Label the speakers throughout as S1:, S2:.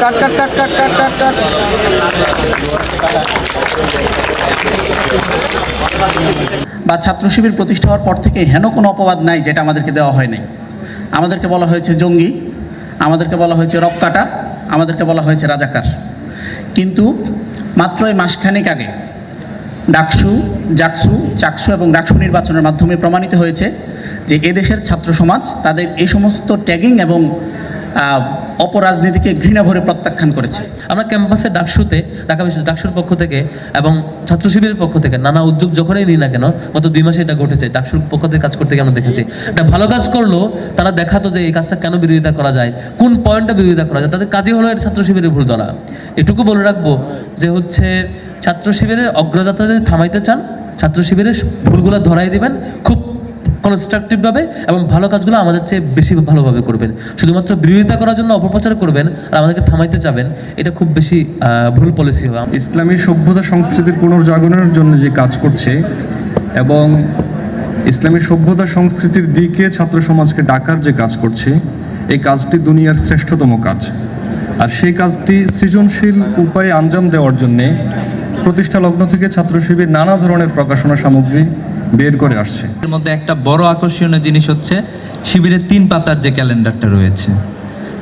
S1: কাট কাট কাট কাট কাট কাট কাট
S2: বা ছাত্র শিবির প্রতিষ্ঠা হওয়ার পর থেকে হেন কোনো অপবাদ নাই যেটা আমাদেরকে দেওয়া হয়নি আমাদেরকে বলা হয়েছে জঙ্গি আমাদেরকে বলা হয়েছে রক্কাটা আমাদেরকে বলা হয়েছে রাজাকার। কিন্তু মাত্র এই মাসখানেক আগে ডাকসু জাকসু চাকসু এবং ডাকসু নির্বাচনের মাধ্যমে প্রমাণিত হয়েছে যে এদেশের ছাত্র সমাজ তাদের এই সমস্ত ট্যাগিং এবং অপরাজনীতিকে ঘৃণা ভরে প্রত্যাখ্যান করেছে।
S3: আমরা ক্যাম্পাসে ডাকসুতে, ঢাকা বিশ্ববিদ্যালয় ডাকসুর পক্ষ থেকে এবং ছাত্র শিবিরের পক্ষ থেকে নানা উদ্যোগ যখনই নিই না কেন, গত দুই মাসে এটা ঘটেছে। ডাকসুর পক্ষ থেকে কাজ করতে গিয়ে আমরা দেখেছি। এটা ভালো কাজ করল, তারা দেখাতো যে এই কাজটা কেন বিরোধিতা করা যায়, কোন পয়েন্টটা বিরোধিতা করা যায়, তাদের কাজই হলো এটা ছাত্র শিবিরের ভুল ধরা। এটুকু বলে রাখব যে হচ্ছে, ছাত্র শিবিরের অগ্রযাত্রা যদি থামাইতে চান, ছাত্র শিবিরের ভুলগুলো ধরাই দিবেন, খুব কনস্ট্রাকটিভভাবে এবং ভালো কাজগুলো আমাদের চেয়ে বেশি ভালোভাবে করবেন। শুধুমাত্র বিরোধিতা করার জন্য অপপ্রচার করবেন আর আমাদেরকে থামাইতে চাবেন, এটা খুব বেশি ভুল পলিসি হবে।
S4: ইসলামী সভ্যতা সংস্কৃতির পুনর্জাগরণের জন্য যে কাজ করছে এবং ইসলামী সভ্যতা সংস্কৃতির দিকে ছাত্র সমাজকে ডাকার যে কাজ করছে, এই কাজটি দুনিয়ার শ্রেষ্ঠতম কাজ। আর সেই কাজটি সৃজনশীল উপায়ে আঞ্জাম দেওয়ার জন্যে প্রতিষ্ঠা লগ্ন থেকে ছাত্র শিবির নানা ধরনের প্রকাশনা সামগ্রী বের করে আসছে।
S5: এর মধ্যে একটা বড় আকর্ষণীয় জিনিস হচ্ছে শিবিরের তিন পাতার যে ক্যালেন্ডারটা রয়েছে।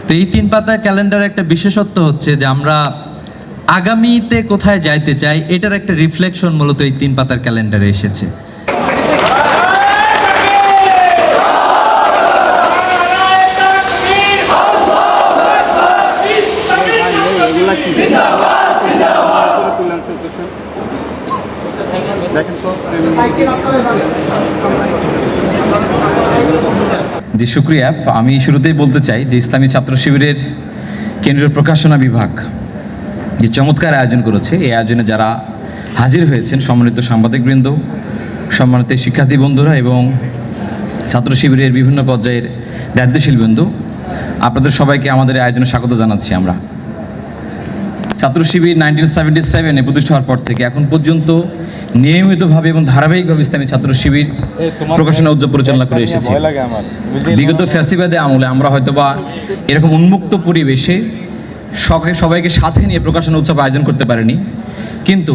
S5: তো এই তিন পাতার ক্যালেন্ডার একটা বিশেষত্ব হচ্ছে যে আমরা আগামীতে কোথায় যাইতে চাই, এটার একটা রিফ্লেকশন মূলত এই তিন পাতার ক্যালেন্ডারে এসেছে।
S6: জি, শুক্রিয়া। আমি শুরুতেই বলতে চাই যে ইসলামী ছাত্র শিবিরের কেন্দ্রীয় প্রকাশনা বিভাগ যে চমৎকার আয়োজন করেছে, এই আয়োজনে যারা হাজির হয়েছেন সম্মানিত সাংবাদিকবৃন্দ, সম্মানিত শিক্ষার্থী বন্ধুরা এবং ছাত্র শিবিরের বিভিন্ন পর্যায়ের দায়িত্বশীল বৃন্দ আপনাদের সবাইকে আমাদের আয়োজনে স্বাগত জানাচ্ছি আমরা। ছাত্র শিবির নাইনটিন সেভেন্টি সেভেনে প্রতিষ্ঠা হওয়ার পর থেকে এখন পর্যন্ত নিয়মিতভাবে এবং ধারাবাহিকভাবে ইসলামী ছাত্র শিবির প্রকাশনা উদ্যোগ পরিচালনা করে এসেছে। বিগত ফ্যাসিবাদে আমলে আমরা হয়তোবা এরকম উন্মুক্ত পরিবেশে সবাই সবাইকে সাথে নিয়ে প্রকাশনা উৎসব আয়োজন করতে পারিনি। কিন্তু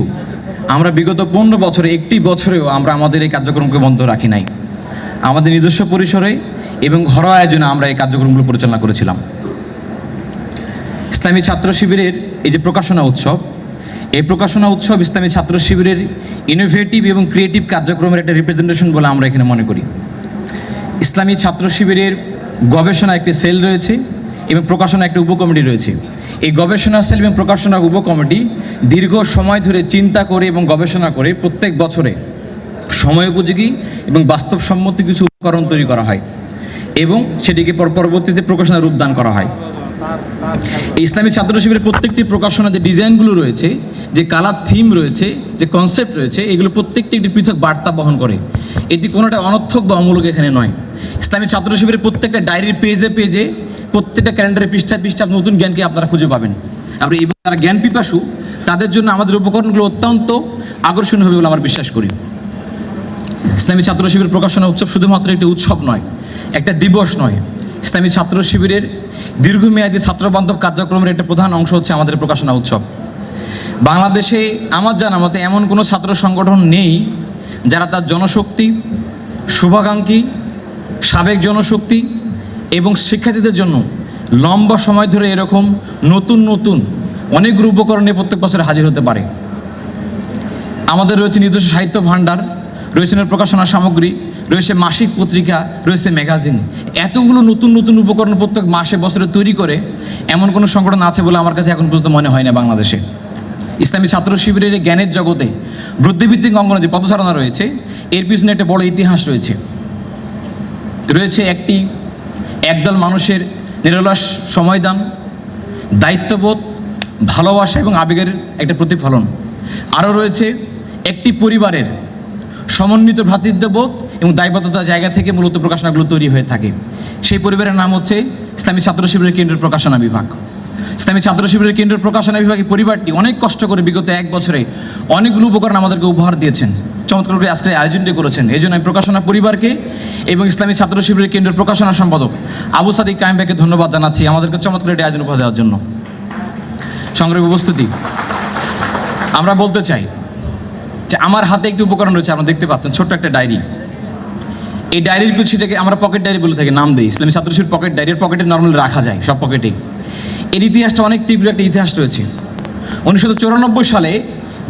S6: আমরা বিগত পনেরো বছরে একটি বছরেও আমরা আমাদের এই কার্যক্রমকে বন্ধ রাখি নাই। আমাদের নিজস্ব পরিসরে এবং ঘরোয়া আয়োজনে আমরা এই কার্যক্রমগুলো পরিচালনা করেছিলাম। ইসলামী ছাত্র শিবিরের এই যে প্রকাশনা উৎসব, এই প্রকাশনা উৎসব ইসলামী ছাত্র শিবিরের ইনোভেটিভ এবং ক্রিয়েটিভ কার্যক্রমের একটা রিপ্রেজেন্টেশন বলে আমরা এখানে মনে করি। ইসলামী ছাত্র শিবিরের গবেষণা একটি সেল রয়েছে এবং প্রকাশনা একটা উপকমিটি রয়েছে। এই গবেষণা সেল এবং প্রকাশনা উপকমিটি দীর্ঘ সময় ধরে চিন্তা করে এবং গবেষণা করে প্রত্যেক বছরে সময় উপযোগী এবং বাস্তবসম্মত কিছু উপকরণ তৈরি করা হয় এবং সেটিকে পর- পরবর্তীতে প্রকাশনা রূপদান করা হয়। ইসলামী ছাত্র শিবিরের প্রত্যেকটি প্রকাশনা যে ডিজাইনগুলো রয়েছে, যে কালার থিম রয়েছে, যে কনসেপ্ট রয়েছে, এগুলো প্রত্যেকটি একটি পৃথক বার্তা বহন করে। এটি কোনোটা অনর্থক বা অমূলক এখানে নয়। ইসলামী ছাত্র শিবিরের প্রত্যেকটা ডায়েরির পেজে পেজে প্রত্যেকটা ক্যালেন্ডারের পৃষ্ঠায় পৃষ্ঠা নতুন জ্ঞানকে আপনারা খুঁজে পাবেন। আপনি এবং যারা জ্ঞান পিপাসু, তাদের জন্য আমাদের উপকরণগুলো অত্যন্ত আকর্ষণীয় হবে বলে আমরা বিশ্বাস করি। ইসলামী ছাত্র শিবির প্রকাশনা উৎসব শুধুমাত্র একটি উৎসব নয়, একটা দিবস নয়। ইসলামী ছাত্র শিবিরের দীর্ঘমেয়াদী ছাত্রবান্ধব কার্যক্রমের একটা প্রধান অংশ হচ্ছে আমাদের প্রকাশনা উৎসব। বাংলাদেশে আমার জানা মতে এমন কোনো ছাত্র সংগঠন নেই যারা তার জনশক্তি, শুভাকাঙ্ক্ষী, সাবেক জনশক্তি এবং শিক্ষার্থীদের জন্য লম্বা সময় ধরে এরকম নতুন নতুন অনেকগুলো উপকরণে প্রত্যেক বছর হাজির হতে পারে। আমাদের রয়েছে নিজস্ব সাহিত্য ভাণ্ডার, রয়েছে প্রকাশনা সামগ্রী রয়েছে মাসিক পত্রিকা, রয়েছে ম্যাগাজিন। এতগুলো নতুন নতুন উপকরণ প্রত্যেক মাসে, বছরে তৈরি করে এমন কোনো সংগঠন আছে বলে আমার কাছে এখন পর্যন্ত মনে হয় না বাংলাদেশে। ইসলামী ছাত্র শিবিরের জ্ঞানের জগতে বুদ্ধিভিত্তিক অঙ্গনে যে পথচারণা রয়েছে। এর পিছনে একটা বড় ইতিহাস রয়েছে। রয়েছে একটি একদল মানুষের নিরলস সময়দান, দায়িত্ববোধ, ভালোবাসা এবং আবেগের একটা প্রতিফলন। আরও রয়েছে একটি পরিবারের সমন্বিত ভ্রাতৃত্ববোধ এবং দায়বদ্ধতার জায়গা থেকে মূলত প্রকাশনাগুলো তৈরি হয়ে থাকে। সেই পরিবারের নাম হচ্ছে ইসলামী ছাত্র শিবিরের কেন্দ্রের প্রকাশনা বিভাগ। ইসলামী ছাত্র শিবিরের কেন্দ্রের প্রকাশনা বিভাগের পরিবারটি অনেক কষ্ট করে বিগত এক বছরে অনেকগুলো উপকরণ আমাদেরকে উপহার দিয়েছেন। চমৎকার করে আজকের আয়োজনটি করেছেন। এই জন্য আমি প্রকাশনা পরিবারকে এবং ইসলামী ছাত্র শিবিরের কেন্দ্রের প্রকাশনা সম্পাদক আবু সাদিক কায়েম ভাইকে ধন্যবাদ জানাচ্ছি আমাদেরকে চমৎকার একটি আয়োজন উপহার দেওয়ার জন্য। সংগ্রহ উপস্থিতি। আমরা বলতে চাই যে আমার হাতে একটি উপকরণ রয়েছে, আপনারা দেখতে পাচ্ছেন, ছোট্ট একটা ডায়েরি। এই ডায়েরির পিছিয়ে আমরা পকেট ডায়েরি বলে থাকি, নাম দিই। ইসলামী ছাত্র শিবির পকেট ডায়েরির পকেটে নর্মাল রাখা যায়, সব পকেটেই। এর ইতিহাসটা অনেক তীব্র একটা ইতিহাস রয়েছে। উনিশশো চৌরানব্বই সালে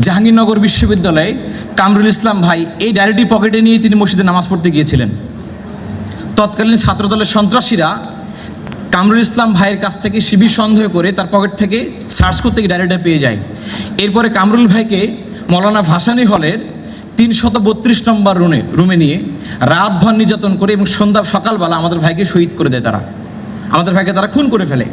S6: জাহাঙ্গীরনগর বিশ্ববিদ্যালয়ে কামরুল ইসলাম ভাই এই ডায়েরিটি পকেটে নিয়ে তিনি মসজিদে নামাজ পড়তে গিয়েছিলেন। তৎকালীন ছাত্রদলের সন্ত্রাসীরা কামরুল ইসলাম ভাইয়ের কাছ থেকে শিবির সন্দেহ করে তার পকেট থেকে সার্চ করতে গিয়ে ডায়েরিটা পেয়ে যায়। এরপরে কামরুল ভাইকে মৌলানা ভাসানী হলের তিনশত বত্রিশ নম্বর রুমে রুমে নিয়ে রাতভর নির্যাতন করে এবং সন্ধ্যা সকালবেলা আমাদের ভাইকে শহীদ করে দেয় তারা। আমাদের ভাইকে তারা খুন করে ফেলে।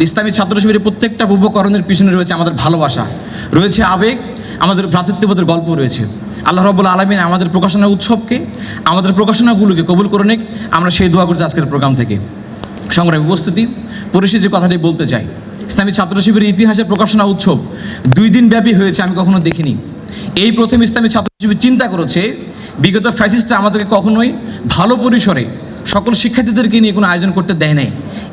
S6: ইসলামী ছাত্র শিবিরের প্রত্যেকটা উপকরণের পিছনে রয়েছে আমাদের ভালোবাসা। রয়েছে আবেগ, আমাদের ভ্রাতৃত্ববোধের গল্প রয়েছে। আল্লাহ রব্বুল আলমিন আমাদের প্রকাশনা উৎসবকে, আমাদের প্রকাশনাগুলোকে কবুল করে নিক। আমরা সেই দোয়া করছি আজকের প্রোগ্রাম থেকে। সংগ্রামী উপস্থিতি, পরিশেষে যে কথাটি বলতে চাই ইসলামী ছাত্র শিবিরের ইতিহাসে প্রকাশনা উৎসব। দুই দিন ব্যাপী হয়েছে, আমি কখনো দেখিনি। এই প্রথম ইসলামী ছাত্র শিবির চিন্তা করেছে, বিগত ফ্যাসিস্টরা আমাদেরকে কখনোই ভালো পরিসরে সকল শিক্ষার্থীদেরকে নিয়ে কোনো আয়োজন করতে দেয় নাই।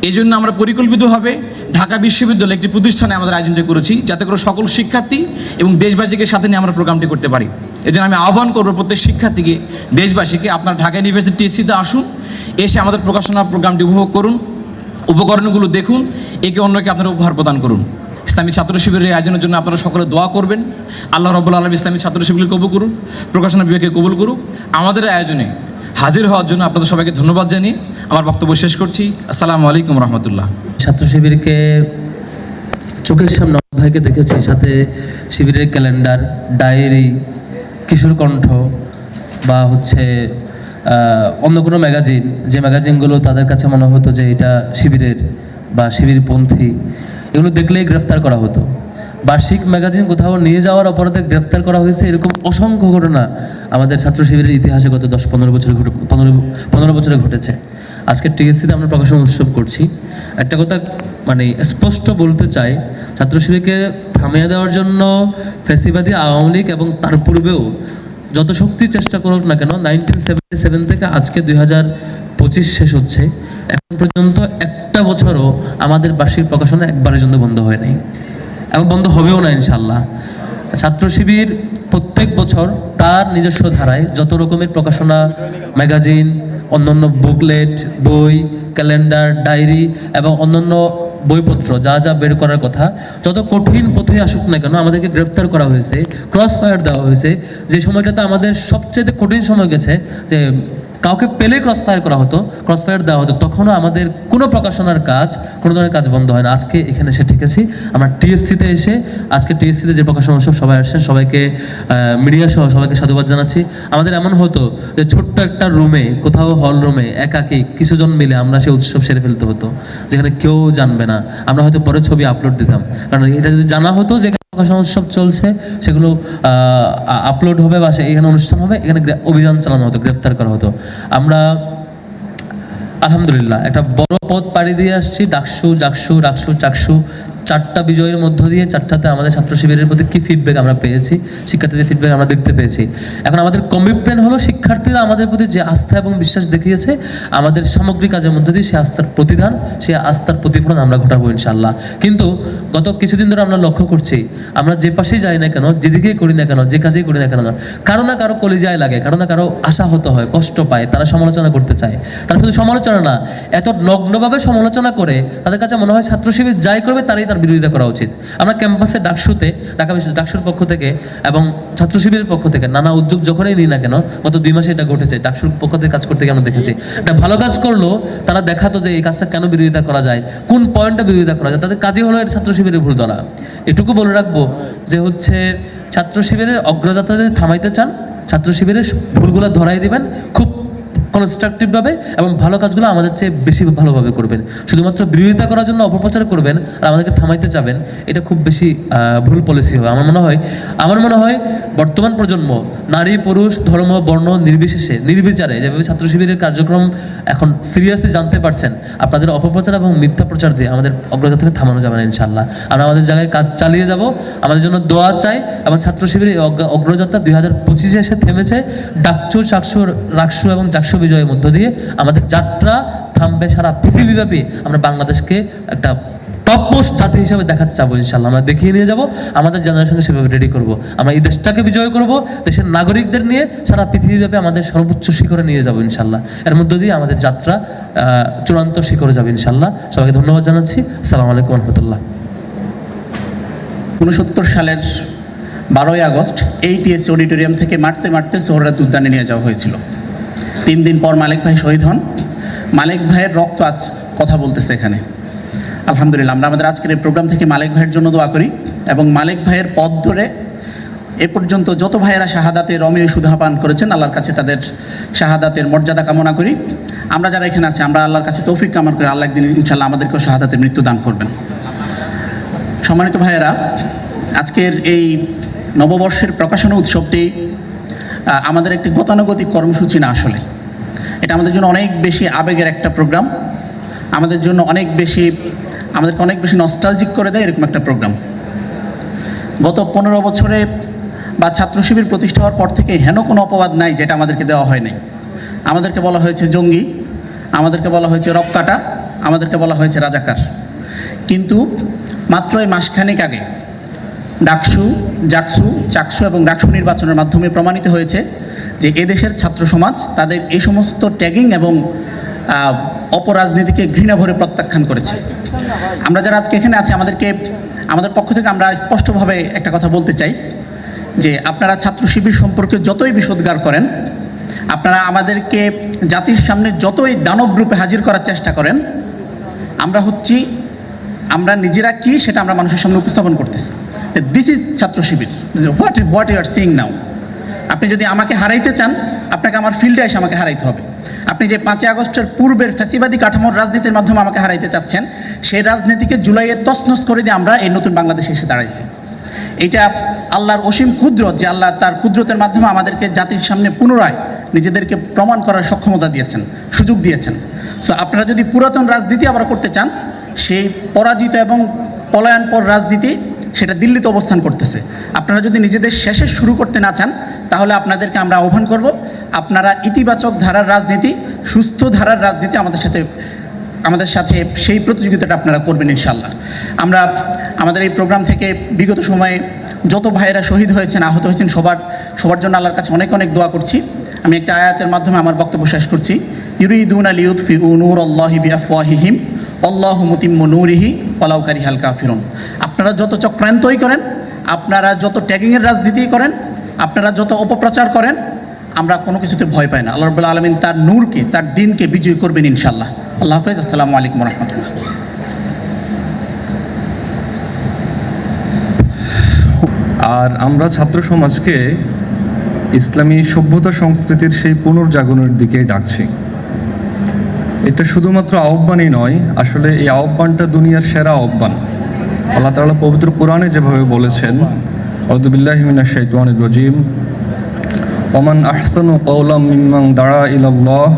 S6: এই জন্য আমরা পরিকল্পিতভাবে ঢাকা বিশ্ববিদ্যালয় একটি প্রতিষ্ঠানে আমাদের আয়োজনটি করেছি, যাতে করে সকল শিক্ষার্থী এবং দেশবাসীকে সাথে নিয়ে আমরা প্রোগ্রামটি করতে পারি। এই আমি আহ্বান করব প্রত্যেক শিক্ষার্থীকে, দেশবাসীকে, আপনার ঢাকা ইউনিভার্সিটি টিএসসিতে আসুন, এসে আমাদের প্রকাশনা প্রোগ্রামটি উপভোগ করুন। উপকরণগুলো দেখুন একে অন্যকে আপনারা উপহার প্রদান করুন। ইসলামী ছাত্র শিবিরের আয়োজনের জন্য আপনারা সকলে দোয়া করবেন। আল্লাহ রব্বুল আলম ইসলামী ছাত্র শিবিরকে কবুল করুক প্রকাশনা বিভাগকে কবুল করুক। আমাদের আয়োজনে হাজির হওয়ার জন্য আপনাদের সবাইকে ধন্যবাদ জানিয়ে আমার বক্তব্য শেষ করছি। আসসালামু আলাইকুম রহমতুল্লাহ।
S3: ছাত্র শিবিরকে চোখের সামনে ভাইকে দেখেছি, সাথে শিবিরের ক্যালেন্ডার, ডায়েরি, কিশোর কণ্ঠ বা হচ্ছে অন্য কোনো ম্যাগাজিন। যে ম্যাগাজিনগুলো তাদের কাছে মনে হতো যে এটা শিবিরের বা শিবিরপন্থী এগুলো দেখলেই গ্রেফতার করা হতো। বার্ষিক ম্যাগাজিন কোথাও নিয়ে যাওয়ার অপরাধে গ্রেফতার করা হয়েছে এরকম অসংখ্য ঘটনা আমাদের ছাত্র শিবিরের ইতিহাসে গত দশ পনেরো বছরে পনেরো পনেরো বছরে ঘটেছে। আজকে টিএসসিতে আমরা প্রকাশন উৎসব করছি। একটা কথা মানে স্পষ্ট বলতে চাই, ছাত্র শিবিরকে থামিয়ে দেওয়ার জন্য ফেসিবাদী আওয়ামী লীগ এবং তার পূর্বেও যত শক্তি চেষ্টা করুক না কেন নাইনটিন সেভেন্টি সেভেন থেকে আজকে দুই হাজার পঁচিশ শেষ হচ্ছে। এখন পর্যন্ত একটা বছরও আমাদের বার্ষিক প্রকাশনা একবারের জন্য বন্ধ হয় নাই। এবং বন্ধ হবেও না ইনশাল্লাহ ছাত্র শিবির প্রত্যেক বছর তার নিজস্ব ধারায় যত রকমের প্রকাশনা, ম্যাগাজিন, অন্যান্য বুকলেট, বই, ক্যালেন্ডার, ডায়েরি এবং অন্যান্য বইপত্র যা যা বের করার কথা, যত কঠিন পথে আসুক না কেন আমাদেরকে গ্রেফতার করা হয়েছে ক্রস ফায়ার দেওয়া হয়েছে। যে সময়টাতে আমাদের সবচেয়ে কঠিন সময় গেছে যে কাউকে পেলে ক্রস ফায়ার করা হতো ক্রস ফায়ার দেওয়া হতো, তখনও আমাদের কোনো প্রকাশনার কাজ, কোনো ধরনের কাজ বন্ধ হয় না। আজকে এখানে এসে ঠিকেছি। আমরা টিএসসিতে এসে আজকে টিএসসিতে যে প্রকাশনা উৎসব, সবাই আসছেন, সবাইকে মিডিয়া সহ সবাইকে সাধুবাদ জানাচ্ছি। আমাদের এমন হতো যে ছোট্ট একটা রুমে কোথাও হল রুমে একাকি কিছুজন মিলে আমরা সেই উৎসব সেরে ফেলতে হতো, যেখানে কেউ জানবে না। আমরা হয়তো পরে ছবি আপলোড দিতাম। কারণ এটা যদি জানা হতো যে প্রকাশনা উৎসব চলছে, সেগুলো আপলোড হবে বা এখানে অনুষ্ঠান হবে, এখানে অভিযান চালানো হতো, গ্রেফতার করা হতো। আমরা, আলহামদুলিল্লাহ, একটা বড় পথ পাড়ি দিয়ে আসছি, ডাকসু, জাকসু ডাকসু চাকসু চারটা বিজয়ের মধ্য দিয়ে চারটাতে আমাদের ছাত্র শিবিরের প্রতি কী ফিডব্যাক আমরা পেয়েছি? শিক্ষার্থীদের ফিডব্যাক আমরা দেখতে পেয়েছি। এখন আমাদের কমিটমেন্ট হলো শিক্ষার্থীরা আমাদের প্রতি যে আস্থা এবং বিশ্বাস দেখিয়েছে, আমাদের সামগ্রিক কাজের মধ্য দিয়ে সে আস্থার প্রতিদান, সে আস্থার প্রতিফলন আমরা ঘটাবো ইনশাল্লাহ কিন্তু গত কিছুদিন ধরে আমরা লক্ষ্য করছি, আমরা যে পাশেই যাই না কেন, যেদিকেই করি না কেন, যে কাজেই করি না কেন কারও না কারও কলিজায় লাগে, কারও না কারও আশাহত হয়, কষ্ট পায়, তারা সমালোচনা করতে চায়। তারা শুধু সমালোচনা না, এত নগ্নভাবে সমালোচনা করে, তাদের কাছে মনে হয় ছাত্র শিবির যাই করবে, তারই তার বিরোধিতা করা উচিত। আমরা ক্যাম্পাসে ডাকসুতে, ঢাকা বিশ্ববিদ্যালয় ডাকসুর পক্ষ থেকে এবং ছাত্র শিবিরের পক্ষ থেকে নানা উদ্যোগ যখনই নিই না কেন, গত দুই মাসে এটা ঘটেছে, ডাকসুর পক্ষ থেকে কাজ করতে গিয়ে আমরা দেখেছি। এটা ভালো কাজ করল, তারা দেখাতো যে এই কাজটা কেন বিরোধিতা করা যায়, কোন পয়েন্টটা বিরোধিতা করা যায়, তাদের কাজই হলো এটা ছাত্র শিবিরের ভুল ধরা। এটুকু বলে রাখব যে হচ্ছে, ছাত্র শিবিরের অগ্রযাত্রা যদি থামাইতে চান, ছাত্র শিবিরের ভুলগুলো ধরাই দিবেন, খুব কনস্ট্রাকটিভভাবে এবং ভালো কাজগুলো আমাদের চেয়ে বেশি ভালোভাবে করবেন। শুধুমাত্র বিরোধিতা করার জন্য অপপ্রচার করবেন আর আমাদেরকে থামাইতে চাবেন, এটা খুব বেশি ভুল পলিসি হবে। আমার মনে হয়, আমার মনে হয় বর্তমান প্রজন্ম, নারী, পুরুষ, ধর্ম, বর্ণ, নির্বিশেষে, নির্বিচারে যেভাবে ছাত্র শিবিরের কার্যক্রম এখন সিরিয়াসলি জানতে পারছেন, আপনাদের অপপ্রচার এবং মিথ্যা প্রচার দিয়ে আমাদের অগ্রযাত্রাকে থামানো যাবে না ইনশাল্লাহ আমরা আমাদের জায়গায় কাজ চালিয়ে যাব, আমাদের জন্য দোয়া চাই এবং ছাত্র শিবিরের অগ্রযাত্রা দুই হাজার পঁচিশে এসে থেমেছে। ডাকচুর চাকসু রাকসু এবং চাকসু বিজয়ের মধ্য দিয়ে আমাদের যাত্রা থামবে সারা পৃথিবীব্যাপী। আমরা বাংলাদেশকে একটা টপ মোস্ট জাতি হিসাবে দেখাতে চাবো ইনশাল্লাহ আমরা দেখিয়ে নিয়ে যাব, আমাদের জেনারেশনকে সেভাবে রেডি করব। আমরা এই দেশটাকে বিজয় করব, দেশের নাগরিকদের নিয়ে সারা পৃথিবীব্যাপী আমাদের সর্বোচ্চ শিখরে নিয়ে যাব ইনশাল্লাহ এর মধ্য দিয়ে আমাদের যাত্রা চূড়ান্ত শিখরে যাবে ইনশাল্লাহ সবাইকে ধন্যবাদ জানাচ্ছি। সালাম আলাইকুম রহমতুল্লাহ।
S2: উনসত্তর সালের বারোই আগস্ট এই অডিটোরিয়াম থেকে মারতে মারতে সোহরাত উদ্যানে নিয়ে যাওয়া হয়েছিল। তিন দিন পর মালিক ভাই শহীদ হন। মালিক ভাইয়ের রক্ত আজ কথা বলতেছে এখানে। আলহামদুলিল্লাহ, আমরা আমাদের আজকের এই প্রোগ্রাম থেকে মালিক ভাইয়ের জন্য দোয়া করি এবং মালিক ভাইয়ের পথ ধরে এ পর্যন্ত যত ভাইয়েরা শাহাদাতের রমেয় সুধা পান করেছেন, আল্লাহর কাছে তাদের শাহাদাতের মর্যাদা কামনা করি। আমরা যারা এখানে আছি, আমরা আল্লাহর কাছে তৌফিক কামনা করি। আল্লাহ একদিন ইনশাল্লাহ আমাদেরকেও শাহাদাতের মৃত্যু দান করবেন। সম্মানিত ভাইয়েরা, আজকের এই নববর্ষের প্রকাশনা উৎসবটি আমাদের একটি গতানুগতিক কর্মসূচি না আসলে। এটা আমাদের জন্য অনেক বেশি আবেগের একটা প্রোগ্রাম আমাদের জন্য অনেক বেশি, আমাদেরকে অনেক বেশি নস্টালজিক করে দেয় এরকম একটা প্রোগ্রাম গত পনেরো বছরে বা ছাত্র শিবির প্রতিষ্ঠা হওয়ার পর থেকে হেন কোনো অপবাদ নাই যেটা আমাদেরকে দেওয়া হয় নাই আমাদেরকে বলা হয়েছে জঙ্গি, আমাদেরকে বলা হয়েছে রক্কাটা আমাদেরকে বলা হয়েছে রাজাকার। কিন্তু মাত্র এই মাসখানেক আগে ডাকসু, জাকসু, চাকসু এবং ডাকসু নির্বাচনের মাধ্যমে প্রমাণিত হয়েছে যে এদেশের ছাত্র সমাজ, তাদের এই সমস্ত ট্যাগিং এবং অপরাজনীতিকে ঘৃণা ভরে প্রত্যাখ্যান করেছে। আমরা যারা আজকে এখানে আছি, আমাদেরকে, আমাদের পক্ষ থেকে আমরা স্পষ্টভাবে একটা কথা বলতে চাই, যে আপনারা ছাত্র শিবির সম্পর্কে যতই বিষোদ্গার করেন, আপনারা আমাদেরকে জাতির সামনে যতই দানব রূপে হাজির করার চেষ্টা করেন, আমরা হচ্ছি, আমরা নিজেরা কি সেটা আমরা মানুষের সামনে উপস্থাপন করতেছি। This is Chhatra Shibir. What what you are sing now আপনি যদি আমাকে হারাইতে চান, আপনাকে আমার ফিল্ডে এসে আমাকে হারাইতে হবে। আপনি যে পাঁচই আগস্টের পূর্বের ফ্যাসিবাদী কাঠামোর রাজনীতির মাধ্যমে আমাকে হারাইতে চাচ্ছেন, সেই রাজনীতিকে জুলাইয়ে তছনছ করে দিয়ে আমরা এই নতুন বাংলাদেশে এসে দাঁড়াইছি। এটা আল্লাহর অসীম কুদরত যে আল্লাহ তার কুদরতের মাধ্যমে আমাদেরকে জাতির সামনে পুনরায় নিজেদেরকে প্রমাণ করার সক্ষমতা দিয়েছেন, সুযোগ দিয়েছেন। সো আপনারা যদি পুরাতন রাজনীতি আবার করতে চান, সেই পরাজিত এবং পলায়নপর রাজনীতি সেটা দিল্লিতে অবস্থান করতেছে। আপনারা যদি নিজেদের শেষে শুরু করতে না চান তাহলে আপনাদেরকে আমরা আহ্বান করব, আপনারা ইতিবাচক ধারার রাজনীতি, সুস্থ ধারার রাজনীতি আমাদের সাথে আমাদের সাথে সেই প্রতিযোগিতাটা আপনারা করবেন ইনশাল্লাহ আমরা আমাদের এই প্রোগ্রাম থেকে বিগত সময়ে যত ভাইয়েরা শহীদ হয়েছেন, আহত হয়েছেন, সবার সবার জন্য আল্লাহর কাছে অনেক অনেক দোয়া করছি। আমি একটা আয়াতের মাধ্যমে আমার বক্তব্য শেষ করছি। ইউরিদুন আলী উৎফি নূর আল্লাহি বিআফওয়াহিহিম আল্লাহ মুতিম্ম নূরিহি পলাউকারি হালকা ফিরুন আপনারা যত চক্রান্তই করেন, আপনারা যত ট্যাগিংয়ের রাজনীতি করেন আপনারা যত অপপ্রচার করেন, আমরা কোনো কিছুতে ভয় পাই না। আল্লাহ রবুল্লা আলমিন তার নূরকে, তার দিনকে বিজয় করবেন ইনশাল্লাহ আল্লাহ হাফেজ, আসসালামু আলাইকুম রহমতুল্লাহ।
S4: আর আমরা ছাত্র সমাজকে ইসলামী সভ্যতা সংস্কৃতির সেই পুনর্জাগরণের দিকে ডাকছি। এটা শুধুমাত্র আহ্বানই নয়, আসলে এই আহ্বানটা দুনিয়ার সেরা আহ্বান। আল্লাহ তাআলা পবিত্র কোরআনে যেভাবে বলেছেন রজিম ওমান আহসানু কওলাম মিম্মান দাঁড়া ইলাল্লাহ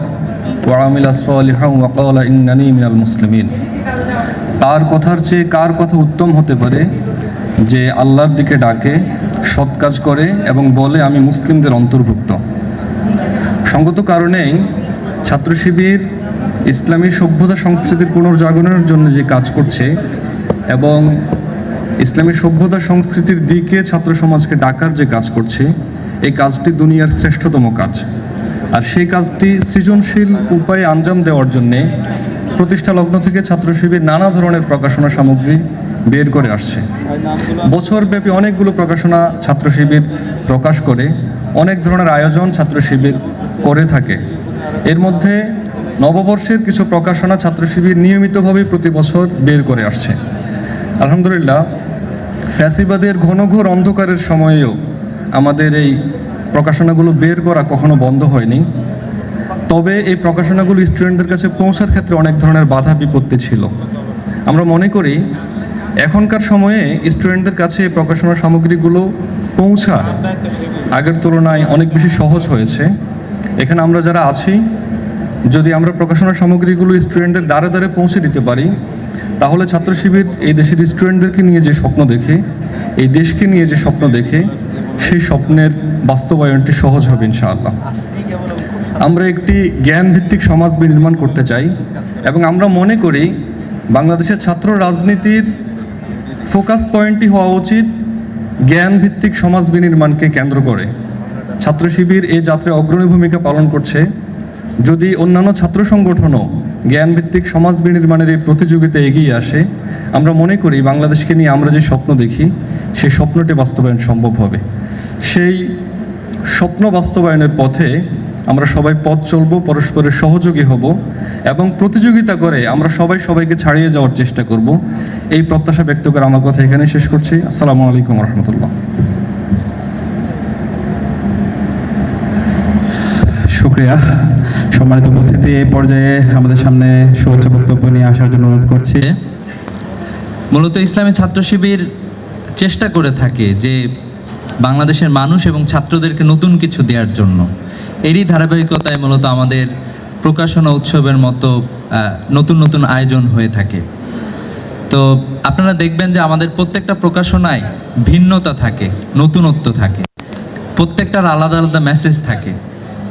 S4: ওয়া আমিলা সালিহান ওয়া ক্বালা ইন্নানি মিনাল মুসলিমিন তার কথার চেয়ে কার কথা উত্তম হতে পারে? যে আল্লাহর দিকে ডাকে, সৎ কাজ করে এবং বলে, আমি মুসলিমদের অন্তর্ভুক্ত সঙ্গত কারণেই ছাত্র শিবির ইসলামী সভ্যতা সংস্কৃতির পুনর্জাগরণের জন্য যে কাজ করছে এবং ইসলামী সভ্যতা সংস্কৃতির দিকে ছাত্র সমাজকে ডাকার যে কাজ করছে, এই কাজটি দুনিয়ার শ্রেষ্ঠতম কাজ। আর সেই কাজটি সৃজনশীল উপায়ে আঞ্জাম দেওয়ার জন্যে প্রতিষ্ঠা লগ্ন থেকে ছাত্র শিবির নানা ধরনের প্রকাশনা সামগ্রী বের করে আসছে। বছরব্যাপী অনেকগুলো প্রকাশনা ছাত্র শিবির প্রকাশ করে অনেক ধরনের আয়োজন ছাত্র শিবির করে থাকে। এর মধ্যে নববর্ষের কিছু প্রকাশনা ছাত্র শিবির নিয়মিতভাবে প্রতি বছর বের করে আসছে। আলহামদুলিল্লাহ ফ্যাসিবাদের ঘনঘোর অন্ধকারের সময়েও আমাদের এই প্রকাশনাগুলো বের করা কখনো বন্ধ হয়নি। তবে এই প্রকাশনাগুলো স্টুডেন্টদের কাছে পৌঁছার ক্ষেত্রে অনেক ধরনের বাধা, বিপত্তি ছিল। আমরা মনে করি, এখনকার সময়ে স্টুডেন্টদের কাছে এই প্রকাশনা সামগ্রীগুলো পৌঁছা আগের তুলনায় অনেক বেশি সহজ হয়েছে। এখানে আমরা যারা আছি, যদি আমরা প্রকাশনা সামগ্রীগুলো স্টুডেন্টদের দ্বারে দ্বারে পৌঁছে দিতে পারি তাহলে ছাত্র শিবির এই দেশের স্টুডেন্টদেরকে নিয়ে যে স্বপ্ন দেখে, এই দেশকে নিয়ে যে স্বপ্ন দেখে, সেই স্বপ্নের বাস্তবায়নটি সহজ হবে ইনশাআল্লাহ। আমরা একটি জ্ঞান ভিত্তিক সমাজ বিনির্মাণ করতে চাই এবং আমরা মনে করি বাংলাদেশের ছাত্র রাজনীতির ফোকাস পয়েন্টটি হওয়া উচিত জ্ঞান ভিত্তিক সমাজ বিনির্মাণকে কেন্দ্র করে। ছাত্র শিবির এই যাত্রায় অগ্রণী ভূমিকা পালন করছে। যদি অন্যান্য ছাত্র সংগঠনও জ্ঞান ভিত্তিক সমাজ বিনির্মাণের এই প্রতিযোগিতা এগিয়ে আসে। আমরা মনে করি বাংলাদেশকে নিয়ে আমরা যে স্বপ্ন দেখি, সেই স্বপ্নটি বাস্তবায়ন সম্ভব হবে। সেই স্বপ্ন বাস্তবায়নের পথে আমরা সবাই পথ চলব, পরস্পরের সহযোগী হব এবং প্রতিযোগিতা করে আমরা সবাই সবাইকে ছাড়িয়ে যাওয়ার চেষ্টা করব। এই প্রত্যাশা ব্যক্ত করে আমার কথা এখানে শেষ করছি। আসসালামু আলাইকুম রহমতুল্লাহ
S1: শুক্রিয়া। সম্মানিত উপস্থিতি, এই পর্যায়ে আমাদের সামনে শুভেচ্ছা বক্তব্য নিয়ে আসার জন্য অনুরোধ করছি।
S5: মূলত ইসলামী ছাত্র শিবির চেষ্টা করে থাকে যে বাংলাদেশের মানুষ এবং ছাত্রদেরকে নতুন কিছু দেওয়ার জন্য। এরই ধারাবাহিকতায় মূলত আমাদের প্রকাশনা উৎসবের মতো নতুন নতুন আয়োজন হয়ে থাকে। তো আপনারা দেখবেন যে আমাদের প্রত্যেকটা প্রকাশনায় ভিন্নতা থাকে, নতুনত্ব থাকে। প্রত্যেকটার আলাদা আলাদা মেসেজ থাকে।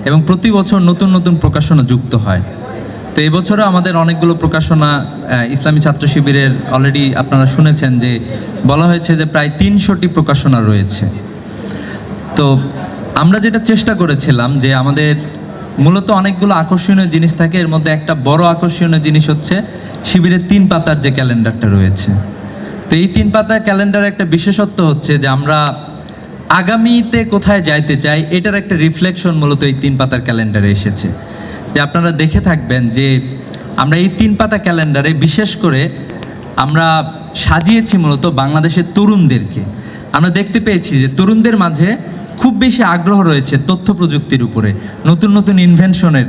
S5: এবং প্রতি বছর নতুন নতুন প্রকাশনা যুক্ত হয়। তো এবছরও আমাদের অনেকগুলো প্রকাশনা ইসলামী ছাত্র শিবিরের অলরেডি আপনারা শুনেছেন যে বলা হয়েছে যে প্রায় তিনশোটি প্রকাশনা রয়েছে। তো আমরা যেটা চেষ্টা করেছিলাম যে আমাদের মূলত অনেকগুলো আকর্ষণীয় জিনিস থাকে, এর মধ্যে একটা বড় আকর্ষণীয় জিনিস হচ্ছে শিবিরের তিন পাতার যে ক্যালেন্ডারটা রয়েছে। তো এই তিন পাতার ক্যালেন্ডারের একটা বিশেষত্ব হচ্ছে যে আমরা আগামীতে কোথায় যাইতে চাই, এটার একটা রিফ্লেকশন মূলত এই তিন পাতার ক্যালেন্ডারে এসেছে। যে আপনারা দেখে থাকবেন যে আমরা এই তিন পাতা ক্যালেন্ডারে বিশেষ করে আমরা সাজিয়েছি মূলত বাংলাদেশের তরুণদেরকে। আমরা দেখতে পেয়েছি যে তরুণদের মাঝে খুব বেশি আগ্রহ রয়েছে তথ্য প্রযুক্তির উপরে, নতুন নতুন ইনভেনশনের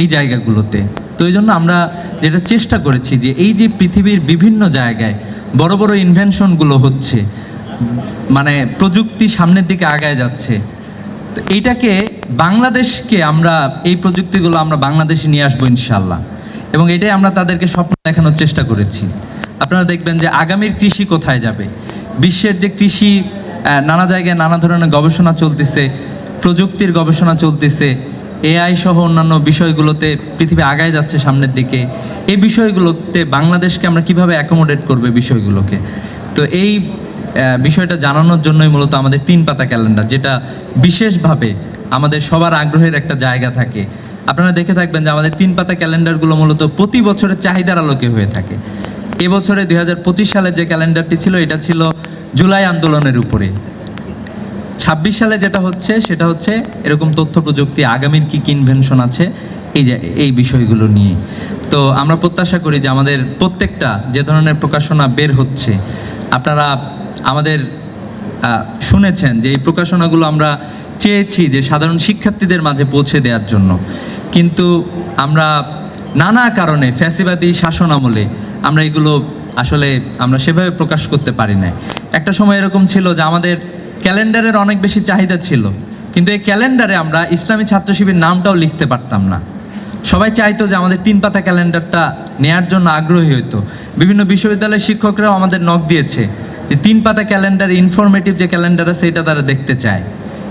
S5: এই জায়গাগুলোতে। তো এই জন্য আমরা যেটা চেষ্টা করেছি যে এই যে পৃথিবীর বিভিন্ন জায়গায় বড় বড় ইনভেনশনগুলো হচ্ছে মানে প্রযুক্তি সামনের দিকে আগায় যাচ্ছে। তো এইটাকে বাংলাদেশকে আমরা, এই প্রযুক্তিগুলো আমরা বাংলাদেশে নিয়ে আসব ইনশাল্লাহ এবং এটাই আমরা তাদেরকে স্বপ্ন দেখানোর চেষ্টা করেছি। আপনারা দেখবেন যে আগামীর কৃষি কোথায় যাবে? বিশ্বের যে কৃষি নানা জায়গায় নানা ধরনের গবেষণা চলতেছে, প্রযুক্তির গবেষণা চলতেছে, এআই সহ অন্যান্য বিষয়গুলোতে পৃথিবী আগায় যাচ্ছে সামনের দিকে। এই বিষয়গুলোতে বাংলাদেশকে আমরা কীভাবে অ্যাকোমোডেট করবে বিষয়গুলোকে? তো এই বিষয়টা জানানোর জন্যই মূলত আমাদের তিন পাতা ক্যালেন্ডার, যেটা বিশেষভাবে আমাদের সবার আগ্রহের একটা জায়গা থাকে। আপনারা দেখে থাকবেন যে আমাদের তিন পাতা ক্যালেন্ডারগুলো মূলত প্রতি বছরের চাহিদার আলোকে হয়ে থাকে। এবছরে দুই হাজার পঁচিশ সালে যে ক্যালেন্ডারটি ছিল, এটা ছিল জুলাই আন্দোলনের উপরে। ছাব্বিশ সালে যেটা হচ্ছে, সেটা হচ্ছে এরকম তথ্য প্রযুক্তি, আগামীর কি কি ইনভেনশন আছে, এই যে, এই বিষয়গুলো নিয়ে। তো আমরা প্রত্যাশা করি যে আমাদের প্রত্যেকটা যে ধরনের প্রকাশনা বের হচ্ছে, আপনারা আমাদের শুনেছেন যে এই প্রকাশনাগুলো আমরা চেয়েছি যে সাধারণ শিক্ষার্থীদের মাঝে পৌঁছে দেওয়ার জন্য। কিন্তু আমরা নানা কারণে ফ্যাসিবাদী শাসন আমলে আমরা এগুলো আসলে আমরা সেভাবে প্রকাশ করতে পারি না একটা সময় এরকম ছিল যে আমাদের ক্যালেন্ডারের অনেক বেশি চাহিদা ছিল, কিন্তু এই ক্যালেন্ডারে আমরা ইসলামী ছাত্র শিবির নামটাও লিখতে পারতাম না। সবাই চাইতো যে আমাদের তিন পাতা ক্যালেন্ডারটা নেয়ার জন্য আগ্রহী হতো বিভিন্ন বিশ্ববিদ্যালয়ের শিক্ষকরাও আমাদের নখ দিয়েছে যে তিন পাতা ক্যালেন্ডার ইনফরমেটিভ যে ক্যালেন্ডার আছে, এটা তারা দেখতে চায়।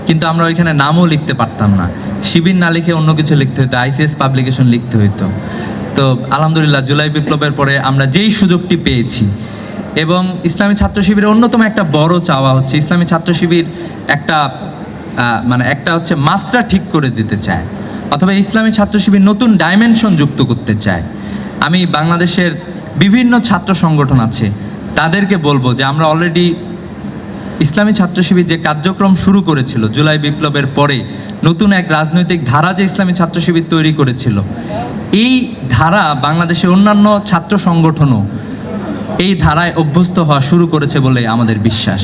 S5: কিন্তু আমরা ওইখানে নামও লিখতে পারতাম না। শিবির না লিখে অন্য কিছু লিখতে হতো আইসিএস পাবলিকেশন লিখতে হতো তো আলহামদুলিল্লাহ, জুলাই বিপ্লবের পরে আমরা যেই সুযোগটি পেয়েছি, এবং ইসলামী ছাত্র শিবিরের অন্যতম একটা বড় চাওয়া হচ্ছে, ইসলামী ছাত্র শিবির একটা মানে একটা হচ্ছে মাত্রা ঠিক করে দিতে চায়, অথবা ইসলামী ছাত্র শিবির নতুন ডাইমেনশন যুক্ত করতে চায়। আমি বাংলাদেশের বিভিন্ন ছাত্র সংগঠন আছে তাদেরকে বলব যে আমরা অলরেডি ইসলামী ছাত্র শিবির যে কার্যক্রম শুরু করেছিল জুলাই বিপ্লবের পরে, নতুন এক রাজনৈতিক ধারা যে ইসলামী ছাত্র শিবির তৈরি করেছিল, এই ধারা বাংলাদেশের অন্যান্য ছাত্র সংগঠনও এই ধারায় অভ্যস্ত হওয়া শুরু করেছে বলে আমাদের বিশ্বাস।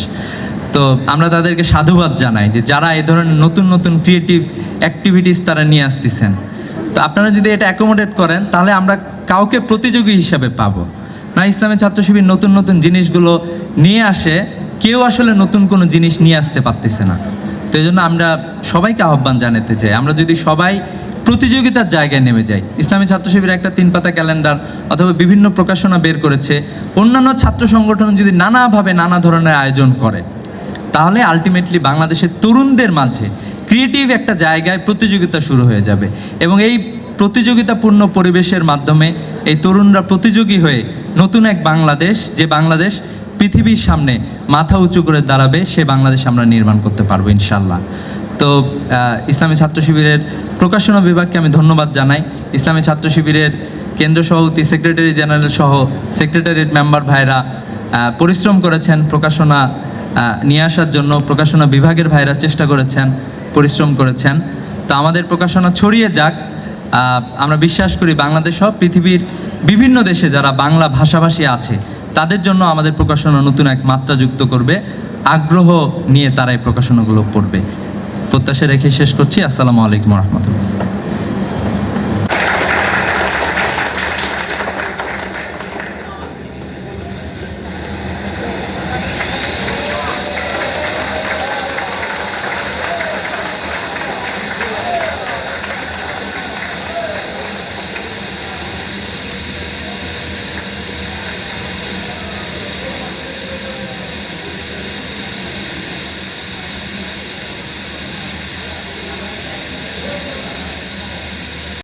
S5: তো আমরা তাদেরকে সাধুবাদ জানাই যে যারা এই ধরনের নতুন নতুন ক্রিয়েটিভ অ্যাক্টিভিটিস তারা নিয়ে আসতেছেন। তো আপনারা যদি এটা অ্যাকোমোডেট করেন, তাহলে আমরা কাউকে প্রতিযোগী হিসাবে পাবো। না ইসলামের ছাত্র শিবির নতুন নতুন জিনিসগুলো নিয়ে আসে, কেউ আসলে নতুন কোনো জিনিস নিয়ে আসতে পারতেছে না। তো এই জন্য আমরা সবাইকে আহ্বান জানাতে চাই। আমরা যদি সবাই প্রতিযোগিতার জায়গায় নেমে যাই, ইসলামী ছাত্র শিবির একটা তিন পাতা ক্যালেন্ডার অথবা বিভিন্ন প্রকাশনা বের করেছে, অন্যান্য ছাত্র সংগঠন যদি নানাভাবে নানা ধরনের আয়োজন করে, তাহলে আলটিমেটলি বাংলাদেশের তরুণদের মাঝে ক্রিয়েটিভ একটা জায়গায় প্রতিযোগিতা শুরু হয়ে যাবে। এবং এই প্রতিযোগিতাপূর্ণ পরিবেশের মাধ্যমে এই তরুণরা প্রতিযোগী হয়ে নতুন এক বাংলাদেশ, যে বাংলাদেশ পৃথিবীর সামনে মাথা উঁচু করে দাঁড়াবে, সে বাংলাদেশ আমরা নির্মাণ করতে পারব ইনশাল্লাহ তো ইসলামী ছাত্র শিবিরের প্রকাশনা বিভাগকে আমি ধন্যবাদ জানাই। ইসলামী ছাত্র শিবিরের কেন্দ্র সভাপতি, সেক্রেটারি জেনারেল সহ সেক্রেটারিয়েট মেম্বার ভাইরা পরিশ্রম করেছেন, প্রকাশনা নিয়ে আসার জন্য, প্রকাশনা বিভাগের ভাইরা চেষ্টা করেছেন, পরিশ্রম করেছেন। তো আমাদের প্রকাশনা ছড়িয়ে যাক। আমরা বিশ্বাস করি বাংলাদেশ সহ পৃথিবীর বিভিন্ন দেশে যারা বাংলা ভাষাভাষী আছে, তাদের জন্য আমাদের প্রকাশনা নতুন এক মাত্রা যুক্ত করবে। আগ্রহ নিয়ে তারা এই প্রকাশনাগুলো পড়বে। প্রত্যাশা রেখে শেষ করছি। আসসালামু আলাইকুম রহমতুল্লাহ।